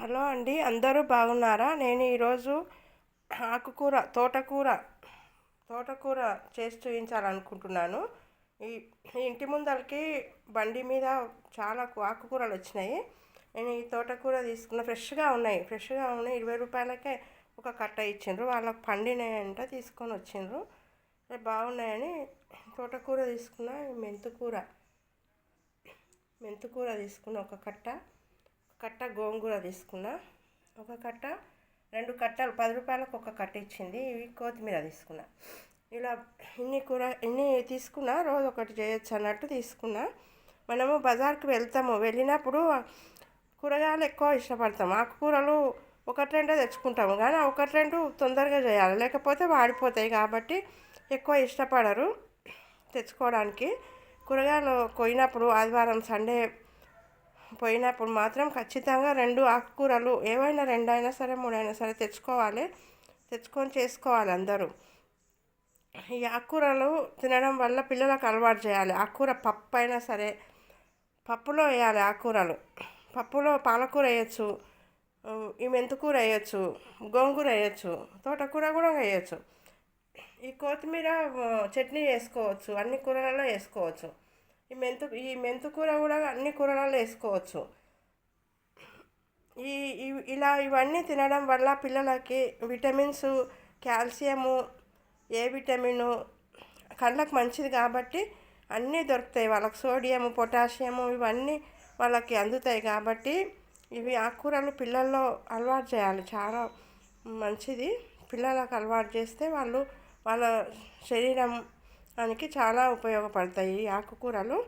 Hello అండి అందరూ బాగున్నారా? నేను ఈరోజు ఆకుకూర తోటకూర తోటకూర చేసి చూపించాలనుకుంటున్నాను ఈ ఇంటి ముందరికి బండి మీద చాలా ఆకుకూరలు వచ్చినాయి. నేను ఈ తోటకూర తీసుకున్న ఫ్రెష్గా ఉన్నాయి. ఫ్రెష్గా ఉన్నాయి. ఇరవై రూపాయలకే ఒక కట్ట ఇచ్చిండ్రు. వాళ్ళకి పండినాయంట తీసుకొని వచ్చిండ్రు. బాగున్నాయని తోటకూర తీసుకున్న మెంతుకూర. మెంతుకూర తీసుకున్న ఒక కట్ట. కట్ట గోంగూర తీసుకున్నా. ఒక కట్ట రెండు కట్టలు పది రూపాయలకు ఒక కట్ట ఇచ్చింది. ఇవి కొత్తిమీర తీసుకున్నా. ఇలా ఇన్ని కూర ఇన్ని తీసుకున్నా రోజు ఒకటి చేయొచ్చు అన్నట్టు తీసుకున్నా. మనము బజార్కి వెళ్తాము. వెళ్ళినప్పుడు కూరగాయలు ఎక్కువ ఇష్టపడతాము ఆకుకూరలు ఒకటి రెండే తెచ్చుకుంటాము. కానీ ఒకటి రెండు తొందరగా చేయాలి. లేకపోతే వాడిపోతాయి కాబట్టి ఎక్కువ ఇష్టపడరు తెచ్చుకోవడానికి. కూరగాయలు కొయినప్పుడు ఆదివారం సండే పోయినప్పుడు మాత్రం ఖచ్చితంగా రెండు ఆకుకూరలు ఏవైనా రెండైనా సరే మూడైనా సరే తెచ్చుకోవాలి. తెచ్చుకొని చేసుకోవాలి అందరూ. ఈ ఆకుకూరలు తినడం వల్ల పిల్లలకు అలవాటు చేయాలి. ఆకుకూర పప్పు అయినా సరే పప్పులో వేయాలి ఆకుకూరలు. పప్పులో పాలకూర వేయచ్చు ఈ మెంతుకూర వేయచ్చు గోంగూర వేయచ్చు తోటకూర కూడా వేయచ్చు. ఈ కొత్తిమీర చట్నీ వేసుకోవచ్చు అన్ని కూరలలో వేసుకోవచ్చు. ఈ మెంతు ఈ మెంతు కూర కూడా అన్ని కూరలలో వేసుకోవచ్చు. ఈ ఇలా ఇవన్నీ తినడం వల్ల పిల్లలకి విటమిన్స్ కాల్షియము ఏ విటమిను కళ్ళకు మంచిది కాబట్టి అన్నీ దొరుకుతాయి. వాళ్ళకి సోడియము పొటాషియము ఇవన్నీ వాళ్ళకి అందుతాయి కాబట్టి ఇవి ఆకుకూరలు పిల్లల్లో అలవాటు చేయాలి. చాలా మంచిది. పిల్లలకు అలవాటు చేస్తే వాళ్ళు వాళ్ళ శరీరం దానికి చాలా ఉపయోగపడతాయి ఈ ఆకుకూరలు.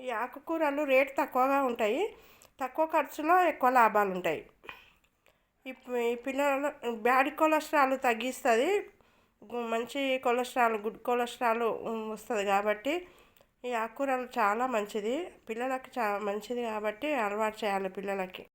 ఈ ఆకుకూరలు రేటు తక్కువగా ఉంటాయి. తక్కువ ఖర్చులో ఎక్కువ లాభాలు ఉంటాయి. ఈ పిల్లల బ్యాడ్ కొలెస్ట్రాల్ తగ్గిస్తుంది. మంచి కొలెస్ట్రాల్ గుడ్ కొలెస్ట్రాల్ వస్తుంది కాబట్టి ఈ ఆకుకూరలు చాలా మంచిది. పిల్లలకి చా మంచిది కాబట్టి అలవాటు చేయాలి పిల్లలకి.